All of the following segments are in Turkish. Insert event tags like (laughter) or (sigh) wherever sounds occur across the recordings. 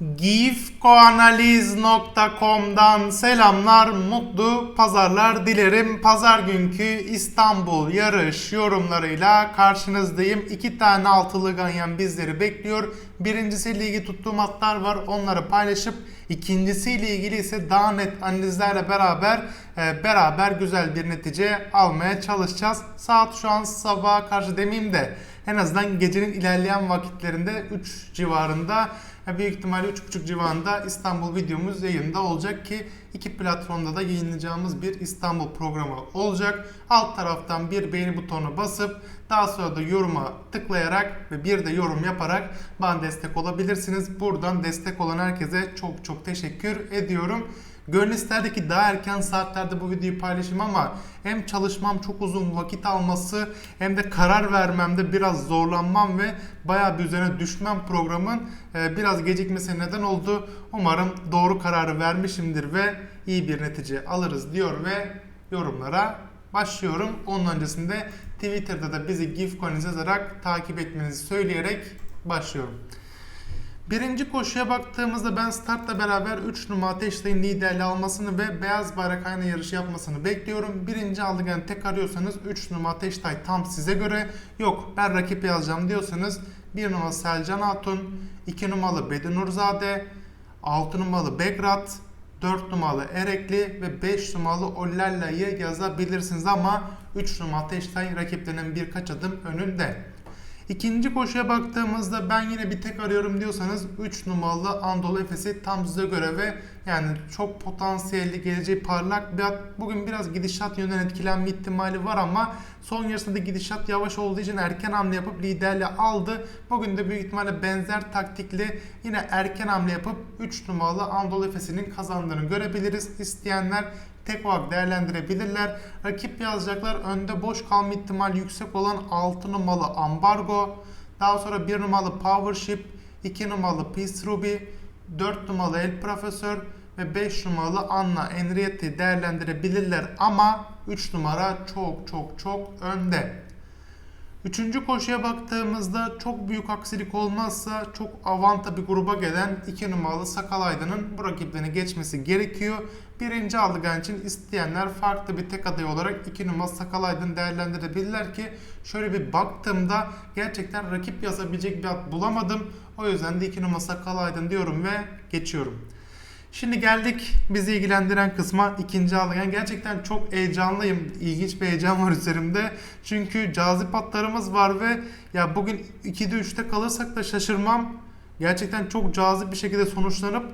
gifkoanaliz.com'dan selamlar, mutlu pazarlar dilerim. Pazar günkü İstanbul yarış yorumlarıyla karşınızdayım. İki tane altılı ganyan bizleri bekliyor. Birincisi ligi tuttuğum atlar var, onları paylaşıp ikincisiyle ilgili ise daha net analizlerle beraber e, beraber güzel bir netice almaya çalışacağız. Saat şu an sabaha karşı demeyeyim de en azından gecenin ilerleyen vakitlerinde 3 civarında büyük ihtimalle 3.30 civarında İstanbul videomuz yayında olacak ki iki platformda da yayınlayacağımız bir İstanbul programı olacak. Alt taraftan bir beğeni butonuna basıp daha sonra da yoruma tıklayarak ve bir de yorum yaparak bana destek olabilirsiniz. Buradan destek olan herkese çok çok teşekkür ediyorum. Gönül isterdi ki daha erken saatlerde bu videoyu paylaşayım ama hem çalışmam çok uzun vakit alması hem de karar vermemde biraz zorlanmam ve bayağı bir üzerine düşmem programın e, biraz gecikmesi neden oldu. Umarım doğru kararı vermişimdir ve iyi bir netice alırız diyor ve yorumlara başlıyorum. Onun öncesinde Twitter'da da bizi GIFCOIN'iz yazarak takip etmenizi söyleyerek başlıyorum. Birinci koşuya baktığımızda ben startla beraber 3 numara Ateşlay'ın liderliği almasını ve beyaz bayrak aynı yarışı yapmasını bekliyorum. Birinci aldıkken tek arıyorsanız 3 numara Ateşlay tam size göre. Yok ben rakip yazacağım diyorsanız 1 numara Selcan Hatun, 2 numaralı Bedinurzade, 6 numaralı Begrat, 4 numaralı Erekli ve 5 numaralı Ollella'yı yazabilirsiniz ama 3 numaralı Ateşlay rakiplerinin birkaç adım önünde. İkinci koşuya baktığımızda ben yine bir tek arıyorum diyorsanız 3 numaralı Anadolu Efes'i tam size göre ve yani çok potansiyelli geleceği parlak. Bugün biraz gidişat yönünden etkilenme ihtimali var ama son yarısında gidişat yavaş olduğu için erken hamle yapıp liderliği aldı. Bugün de büyük ihtimalle benzer taktikli yine erken hamle yapıp 3 numaralı Anadolu Efes'inin kazandığını görebiliriz. İsteyenler tek olarak değerlendirebilirler. Rakip yazacaklar. Önde boş kalma ihtimali yüksek olan 6 numaralı Ambargo. Daha sonra 1 numaralı Powership, 2 numaralı Peace Ruby, 4 numaralı El Profesör ve 5 numaralı Anna Henriette değerlendirebilirler ama 3 numara çok çok çok önde. Üçüncü koşuya baktığımızda çok büyük aksilik olmazsa çok avanta bir gruba gelen 2 numaralı Sakal Aydın'ın bu rakiplerini geçmesi gerekiyor. Birinci aldıgan için isteyenler farklı bir tek aday olarak 2 numaralı Sakal Aydın değerlendirebilirler ki şöyle bir baktığımda gerçekten rakip yazabilecek bir at bulamadım. O yüzden de 2 numaralı Sakal Aydın diyorum ve geçiyorum. Şimdi geldik bizi ilgilendiren kısma ikinci aldıgan. Gerçekten çok heyecanlıyım. İlginç bir heyecan var üzerimde. Çünkü cazip atlarımız var ve ya bugün 2'de 3'te kalırsak da şaşırmam. Gerçekten çok cazip bir şekilde sonuçlanıp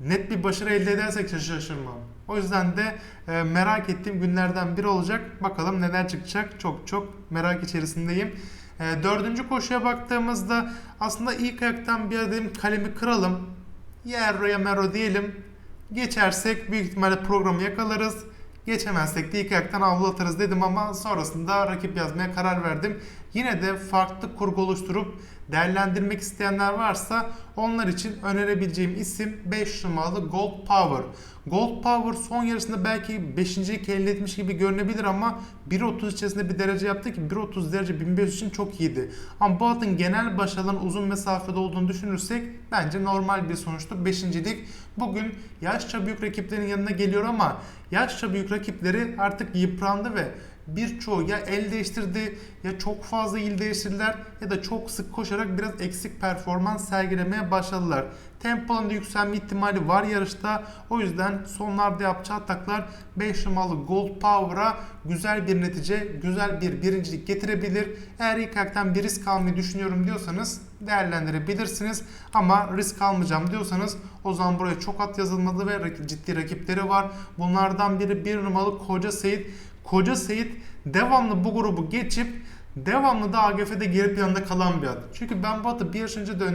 net bir başarı elde edersek şaşırmam. O yüzden de e, merak ettiğim günlerden biri olacak. Bakalım neler çıkacak. Çok çok merak içerisindeyim. E, dördüncü koşuya baktığımızda aslında ilk ayaktan bir adım kalemi kıralım. Yerro'ya mero diyelim. Geçersek büyük ihtimalle programı yakalarız. Geçemezsek de ilk ayaktan avlu atarız dedim ama sonrasında rakip yazmaya karar verdim. Yine de farklı kurgu oluşturup değerlendirmek isteyenler varsa onlar için önerebileceğim isim 5 numaralı Gold Power. Gold Power son yarısında belki 5. elde etmiş gibi görünebilir ama 1.30 içerisinde bir derece yaptı ki 1.30 derece 1500 için çok iyiydi. Ama bu atın genel başarıların uzun mesafede olduğunu düşünürsek bence normal bir sonuçtu. 5. lig bugün yaşça büyük rakiplerin yanına geliyor ama yaşça büyük rakipleri artık yıprandı ve birçoğu ya el değiştirdi ya çok fazla il değiştirdiler ya da çok sık koşarak biraz eksik performans sergilemeye başladılar. Tempolarında yükselme ihtimali var yarışta. O yüzden sonlarda yapacağı ataklar 5 numaralı Gold Power'a güzel bir netice, güzel bir birincilik getirebilir. Eğer ilk ayaktan bir risk almayı düşünüyorum diyorsanız değerlendirebilirsiniz. Ama risk almayacağım diyorsanız o zaman buraya çok at yazılmalı ve ciddi rakipleri var. Bunlardan biri 1 numaralı Koca Seyit. Koca Seyit devamlı bu grubu geçip devamlı da AGF'de geri planda kalan bir at. Çünkü ben bu atı bir yaş önce de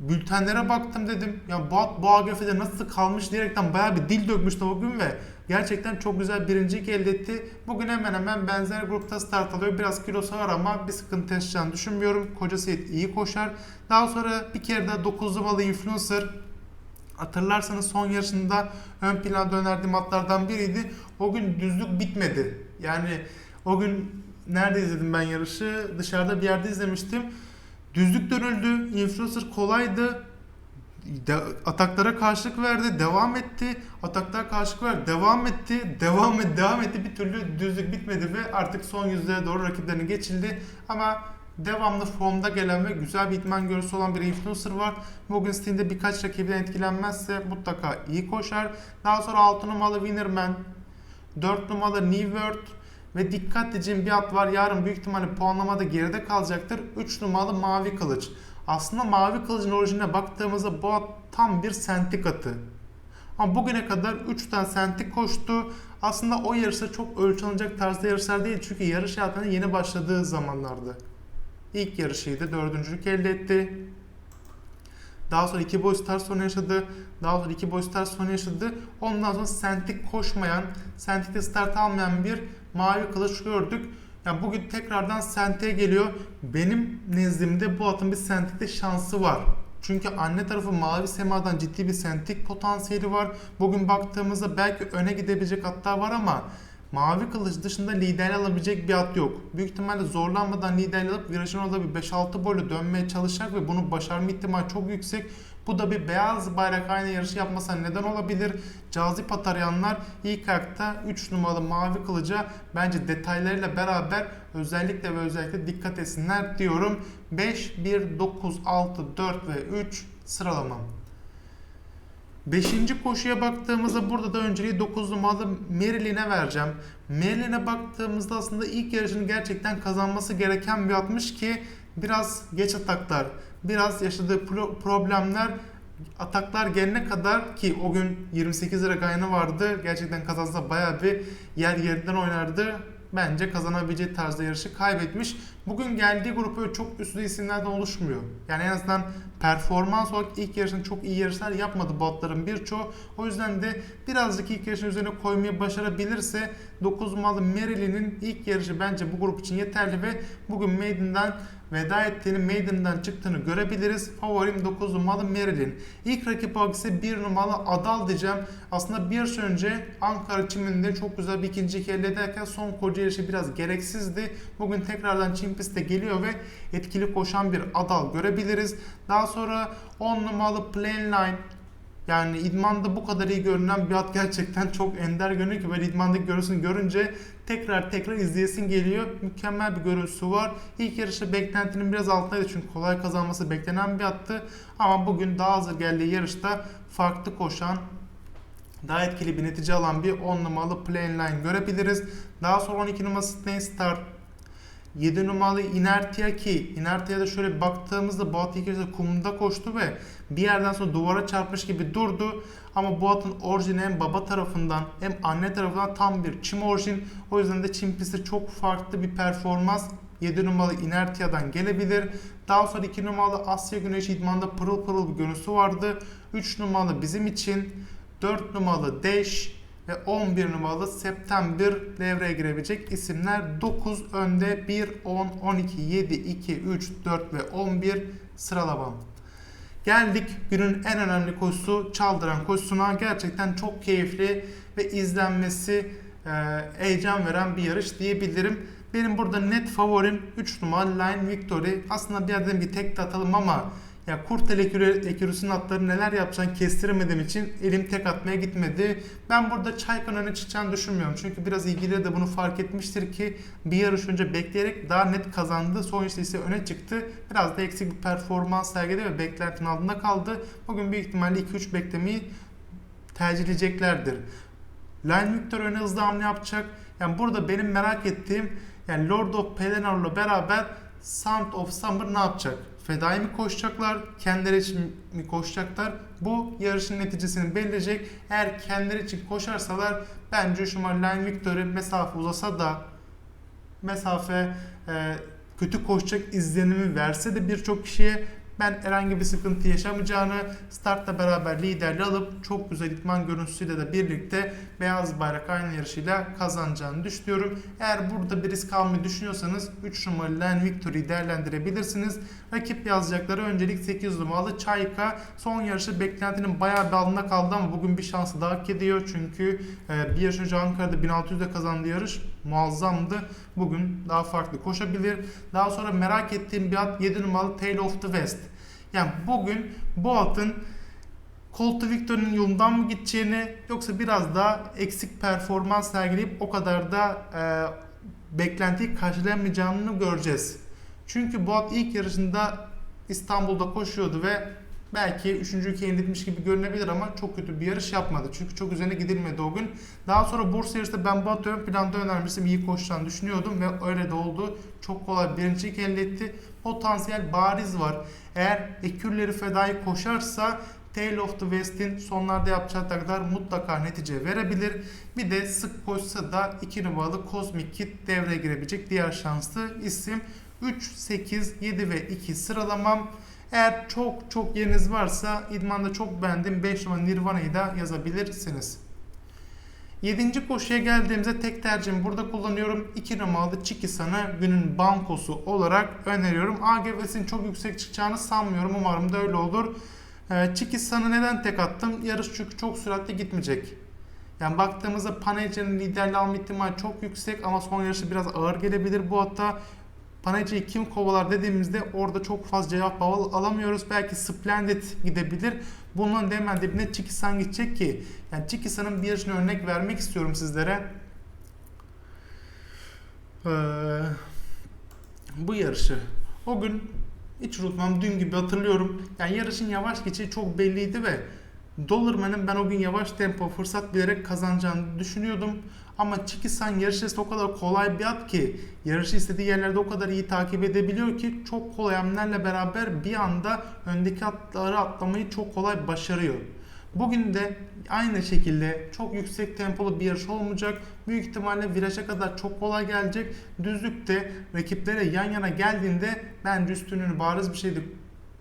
bültenlere baktım dedim. Ya bu at bu AGF'de nasıl kalmış diyerekten bayağı bir dil dökmüştü o gün ve gerçekten çok güzel birincilik elde etti. Bugün hemen hemen benzer grupta start alıyor. Biraz kilosu var ama bir sıkıntı yaşayacağını düşünmüyorum. Koca Seyit iyi koşar. Daha sonra bir kere daha 9 numaralı influencer Hatırlarsanız son yarışında ön planda önerdiğim atlardan biriydi. O gün düzlük bitmedi. Yani o gün nerede izledim ben yarışı? Dışarıda bir yerde izlemiştim. Düzlük dönüldü. Influencer kolaydı. De- ataklara karşılık verdi, devam etti. Ataklara karşılık verdi, devam etti. Devam etti, devam etti. Bir türlü düzlük bitmedi ve artık son yüzlere doğru rakiplerini geçildi. Ama devamlı formda gelen ve güzel bir idman görüntüsü olan bir influencer var. Bugün Steam'de birkaç rakibinden etkilenmezse mutlaka iyi koşar. Daha sonra 6 numaralı Winnerman, 4 numaralı New World ve dikkat edeceğim bir at var. Yarın büyük ihtimalle puanlamada geride kalacaktır. 3 numaralı Mavi Kılıç. Aslında Mavi Kılıç'ın orijinaline baktığımızda bu at tam bir sentik atı. Ama bugüne kadar 3 tane sentik koştu. Aslında o yarışta çok ölçü alınacak tarzda yarışlar değil. Çünkü yarış hayatına yeni başladığı zamanlardı. İlk yarışıydı. Dördüncülük elde etti. Daha sonra iki boy start sonu yaşadı. Daha sonra iki boy start sonu yaşadı. Ondan sonra sentik koşmayan, sentikte start almayan bir mavi kılıç gördük. Yani bugün tekrardan senteye geliyor. Benim nezdimde bu atın bir sentikte şansı var. Çünkü anne tarafı mavi semadan ciddi bir sentik potansiyeli var. Bugün baktığımızda belki öne gidebilecek atlar var ama Mavi kılıç dışında liderli alabilecek bir at yok. Büyük ihtimalle zorlanmadan liderli alıp virajın orada bir 5-6 boyla dönmeye çalışacak ve bunu başarma ihtimali çok yüksek. Bu da bir beyaz bayrak aynı yarışı yapmasa neden olabilir? Cazip at arayanlar ilk ayakta 3 numaralı mavi kılıca bence detaylarıyla beraber özellikle ve özellikle dikkat etsinler diyorum. 5, 1, 9, 6, 4 ve 3 sıralamam. Beşinci koşuya baktığımızda burada da önceliği 9 numaralı Marylin'e vereceğim. Marylin'e baktığımızda aslında ilk yarışını gerçekten kazanması gereken bir atmış ki biraz geç ataklar, biraz yaşadığı pro- problemler ataklar gelene kadar ki o gün 28 lira gayanı vardı. Gerçekten kazansa bayağı bir yer yerinden oynardı. Bence kazanabileceği tarzda yarışı kaybetmiş. Bugün geldiği grup öyle çok üstü isimlerden oluşmuyor. Yani en azından performans olarak ilk yarışında çok iyi yarışlar yapmadı bu atların birçoğu. O yüzden de birazcık ilk yarışın üzerine koymayı başarabilirse 9 numaralı Marylin'in ilk yarışı bence bu grup için yeterli ve bugün Maiden'dan veda ettiğini, Maiden'dan çıktığını görebiliriz. Favorim 9 numaralı Marilyn. İlk rakip olarak ise 1 numaralı Adal diyeceğim. Aslında bir yarış önce Ankara çiminde çok güzel bir ikinci elde ederken son koca yarışı biraz gereksizdi. Bugün tekrardan çim pistte geliyor ve etkili koşan bir Adal görebiliriz. Daha sonra 10 numaralı Plainline yani idmanda bu kadar iyi görünen bir at gerçekten çok ender görünüyor ki böyle idmandaki görüntüsünü görünce tekrar tekrar izleyesin geliyor. Mükemmel bir görüntüsü var. İlk yarışta beklentinin biraz altındaydı çünkü kolay kazanması beklenen bir attı. Ama bugün daha hazır geldiği yarışta farklı koşan daha etkili bir netice alan bir 10 numaralı Plainline görebiliriz. Daha sonra 12 numaralı Stay Star 7 numaralı Inertia ki Inertia'da şöyle baktığımızda bu at ilk kumda koştu ve bir yerden sonra duvara çarpmış gibi durdu. Ama bu atın orijini hem baba tarafından hem anne tarafından tam bir çim orijin. O yüzden de çim pisti çok farklı bir performans 7 numaralı Inertia'dan gelebilir. Daha sonra 2 numaralı Asya Güneşi idmanda pırıl pırıl bir görüntüsü vardı. 3 numaralı bizim için 4 numaralı Dash ve 11 numaralı September devreye girebilecek isimler 9 önde 1, 10, 12, 7, 2, 3, 4 ve 11 sıralamam. Geldik günün en önemli koşusu Çaldıran koşusuna. Gerçekten çok keyifli ve izlenmesi e, heyecan veren bir yarış diyebilirim. Benim burada net favorim 3 numaralı Line Victory. Aslında bir yerden bir tek de atalım ama ya kurt ekürüsünün atları neler yapacağını kestiremediğim için elim tek atmaya gitmedi. Ben burada Çaykan öne çıkacağını düşünmüyorum. Çünkü biraz ilgili de bunu fark etmiştir ki bir yarış önce bekleyerek daha net kazandı. Son işte ise öne çıktı. Biraz da eksik bir performans sergiledi ve beklentinin altında kaldı. Bugün büyük ihtimalle 2-3 beklemeyi tercih edeceklerdir. Line Victor öne hızlı hamle yapacak. Yani burada benim merak ettiğim yani Lord of Pelenor'la beraber Sound of Summer ne yapacak? Fedai mi koşacaklar, kendileri için mi koşacaklar? Bu yarışın neticesini belirleyecek. Eğer kendileri için koşarsalar bence şu Line Victory mesafe uzasa da mesafe e, kötü koşacak izlenimi verse de birçok kişiye ben herhangi bir sıkıntı yaşamayacağını, startla beraber liderliği alıp çok güzel itman görüntüsüyle de birlikte beyaz bayrak aynı yarışıyla kazanacağını düşünüyorum. Eğer burada bir risk almayı düşünüyorsanız 3 numaralı Len Victory'yi değerlendirebilirsiniz. Rakip yazacakları öncelik 8 numaralı Çayka. Son yarışı beklentinin bayağı bir altında kaldı ama bugün bir şansı daha hak ediyor. Çünkü bir yarış önce Ankara'da 1600'de kazandığı yarış muazzamdı. Bugün daha farklı koşabilir. Daha sonra merak ettiğim bir at 7 numaralı Tale of the West. Yani bugün bu atın Colt Victor'ın yolundan mı gideceğini yoksa biraz daha eksik performans sergileyip o kadar da e, beklentiyi karşılayamayacağını göreceğiz. Çünkü bu at ilk yarışında İstanbul'da koşuyordu ve belki 3. ülkeye indirmiş gibi görünebilir ama çok kötü bir yarış yapmadı. Çünkü çok üzerine gidilmedi o gün. Daha sonra Bursa yarışında ben bu atı ön planda önermiştim. iyi koşacağını düşünüyordum ve öyle de oldu. Çok kolay birincilik elde etti. Potansiyel bariz var. Eğer ekürleri fedai koşarsa Tale of the West'in sonlarda yapacağı taklar mutlaka netice verebilir. Bir de sık koşsa da 2 numaralı Cosmic Kid devreye girebilecek diğer şanslı isim. 3, 8, 7 ve 2 sıralamam. Eğer çok çok yeriniz varsa idmanda çok beğendim 5 numara Nirvana'yı da yazabilirsiniz. 7. koşuya geldiğimizde tek tercihimi burada kullanıyorum. 2 numaralı Çikisan'ı günün bankosu olarak öneriyorum. AGV'sinin çok yüksek çıkacağını sanmıyorum. Umarım da öyle olur. Ee, Çikisan'ı neden tek attım? Yarış çünkü çok süratli gitmeyecek. Yani baktığımızda Panayacı'nın liderliği alma ihtimali çok yüksek ama son yarışı biraz ağır gelebilir. Bu hatta Panayacı'yı kim kovalar dediğimizde orada çok fazla cevap al- alamıyoruz. Belki Splendid gidebilir. Bunun hemen dibine Çikisan gidecek ki yani Çikisan'ın bir yarışını örnek vermek istiyorum sizlere. Ee, bu yarışı o gün hiç unutmam dün gibi hatırlıyorum. Yani yarışın yavaş geçişi çok belliydi ve Dollarman'ın ben o gün yavaş tempo fırsat bilerek kazanacağını düşünüyordum. Ama Çikisan yarışı o kadar kolay bir at ki yarışı istediği yerlerde o kadar iyi takip edebiliyor ki çok kolay hamlelerle beraber bir anda öndeki atları atlamayı çok kolay başarıyor. Bugün de aynı şekilde çok yüksek tempolu bir yarış olmayacak. Büyük ihtimalle viraja kadar çok kolay gelecek. Düzlükte rakiplere yan yana geldiğinde bence üstünlüğünü bariz bir şekilde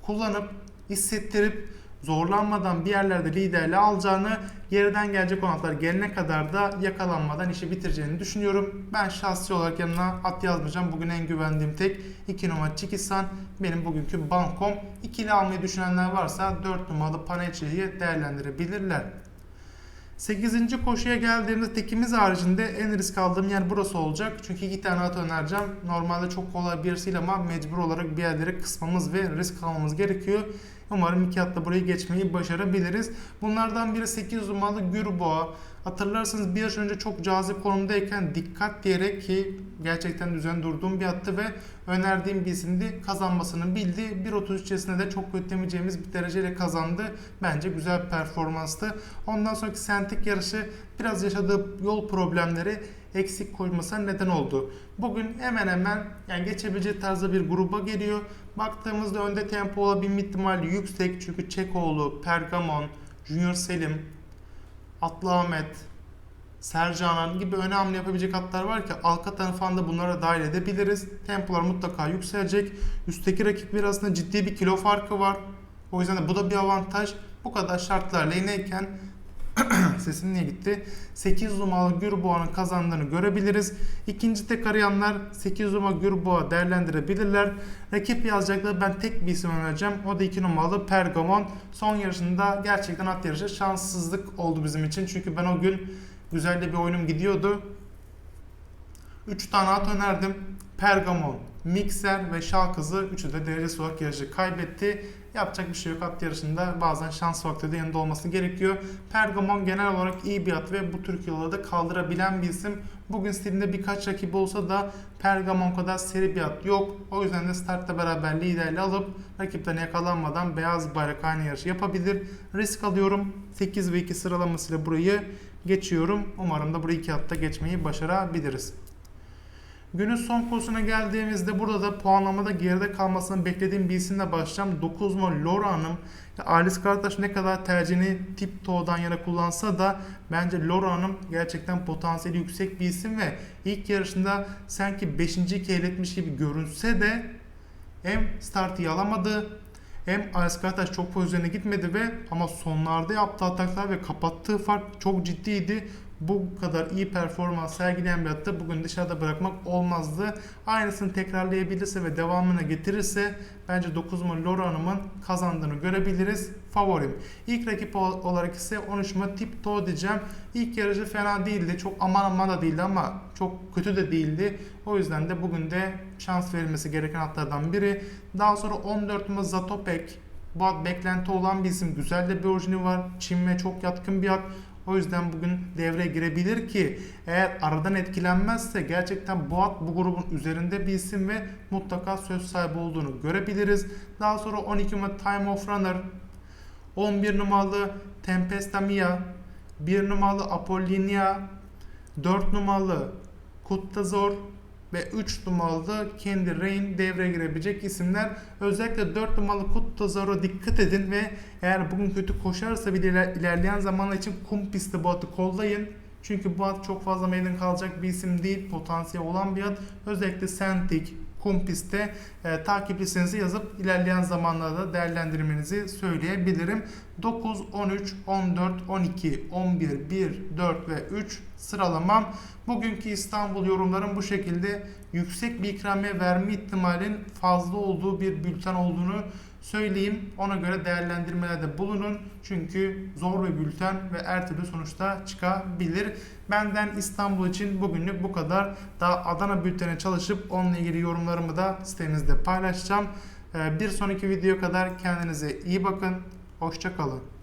kullanıp hissettirip zorlanmadan bir yerlerde liderliği alacağını, geriden gelecek olan atlar gelene kadar da yakalanmadan işi bitireceğini düşünüyorum. Ben şahsi olarak yanına at yazmayacağım. Bugün en güvendiğim tek 2 numara Çikisan benim bugünkü bankom. İkili almayı düşünenler varsa 4 numaralı Panecci'yi değerlendirebilirler. 8. koşuya geldiğimde tekimiz haricinde en risk aldığım yer burası olacak. Çünkü iki tane at önereceğim. Normalde çok kolay bir değil ama mecbur olarak bir yerlere kısmamız ve risk almamız gerekiyor. Umarım iki atla burayı geçmeyi başarabiliriz. Bunlardan biri 8 numaralı Gürboğa. Hatırlarsanız bir yaş önce çok cazip konumdayken dikkat diyerek ki gerçekten düzen durduğum bir attı ve önerdiğim bir isimdi. Kazanmasını bildi. 1.33 içerisinde de çok kötülemeyeceğimiz bir dereceyle kazandı. Bence güzel bir performanstı. Ondan sonraki sentik yarışı biraz yaşadığı yol problemleri eksik koymasına neden oldu. Bugün hemen hemen yani geçebileceği tarzda bir gruba geliyor. Baktığımızda önde tempo olabilme ihtimali yüksek çünkü Çekoğlu, Pergamon, Junior Selim, Atlı Ahmet, Sercanan gibi öne hamle yapabilecek atlar var ki Alcatraz falan da bunlara dahil edebiliriz. Tempolar mutlaka yükselecek. Üstteki rakipler arasında ciddi bir kilo farkı var. O yüzden de bu da bir avantaj. Bu kadar şartlar leyneyken (clears throat) sesim niye gitti? 8 numaralı Gürboğa'nın kazandığını görebiliriz. İkinci tek arayanlar 8 numaralı Gürboğa değerlendirebilirler. Rakip yazacaklar ben tek bir isim önereceğim. O da 2 numaralı Pergamon. Son yarışında gerçekten at yarışı şanssızlık oldu bizim için. Çünkü ben o gün güzel de bir oyunum gidiyordu. 3 tane at önerdim. Pergamon, Mikser ve Şalkızı üçü de derecesi olarak yarışı kaybetti. Yapacak bir şey yok at yarışında bazen şans faktörü de yanında olması gerekiyor. Pergamon genel olarak iyi bir at ve bu tür kiloları da kaldırabilen bir isim. Bugün stilinde birkaç rakip olsa da Pergamon kadar seri bir at yok. O yüzden de startta beraber liderliği alıp rakiplerine yakalanmadan beyaz bayrak aynı yarışı yapabilir. Risk alıyorum. 8 ve 2 sıralamasıyla burayı geçiyorum. Umarım da burayı iki atta geçmeyi başarabiliriz. Günün son kursuna geldiğimizde burada da puanlamada geride kalmasını beklediğim bir isimle başlayacağım. 9 numara Laura Hanım. Alice Karataş ne kadar tercihini tip toğdan yana kullansa da bence Laura Hanım gerçekten potansiyeli yüksek bir isim ve ilk yarışında sanki 5. iletmiş gibi görünse de hem startı yalamadı hem Alice Karataş çok pozisyona gitmedi ve ama sonlarda yaptığı ataklar ve kapattığı fark çok ciddiydi. Bu kadar iyi performans sergileyen bir atı bugün dışarıda bırakmak olmazdı. Aynısını tekrarlayabilirse ve devamına getirirse bence 9 numaralı Laura Hanım'ın kazandığını görebiliriz. Favorim. İlk rakip ol- olarak ise 13 numaralı Tiptoe diyeceğim. İlk yarışı fena değildi. Çok aman aman da değildi ama çok kötü de değildi. O yüzden de bugün de şans verilmesi gereken atlardan biri. Daha sonra 14 numaralı Zatopek. Bu at beklenti olan bir isim. Güzel de bir orijini var. Çin'e çok yatkın bir at. O yüzden bugün devreye girebilir ki eğer aradan etkilenmezse gerçekten bu at bu grubun üzerinde bir isim ve mutlaka söz sahibi olduğunu görebiliriz. Daha sonra 12 numaralı Time of Runner, 11 numaralı Tempesta Mia, 1 numaralı Apollinia, 4 numaralı Kuttazor ve 3 numaralı Candy Rain devreye girebilecek isimler. Özellikle 4 numaralı Kuttazor'a dikkat edin ve eğer bugün kötü koşarsa bir iler- ilerleyen zamanlar için kum pisti bu atı kollayın. Çünkü bu at çok fazla meydan kalacak bir isim değil. Potansiyel olan bir at. Özellikle Sentik, kum pistte e, takip listenizi yazıp ilerleyen zamanlarda değerlendirmenizi söyleyebilirim. 9, 13, 14, 12, 11, 1, 4 ve 3 sıralamam. Bugünkü İstanbul yorumlarım bu şekilde. Yüksek bir ikramiye verme ihtimalin fazla olduğu bir bülten olduğunu söyleyeyim. Ona göre değerlendirmelerde bulunun. Çünkü zor bir bülten ve her türlü sonuçta çıkabilir. Benden İstanbul için bugünlük bu kadar. Daha Adana bültene çalışıp onunla ilgili yorumlarımı da sitemizde paylaşacağım. Ee, Bir sonraki videoya kadar kendinize iyi bakın. Hoşçakalın.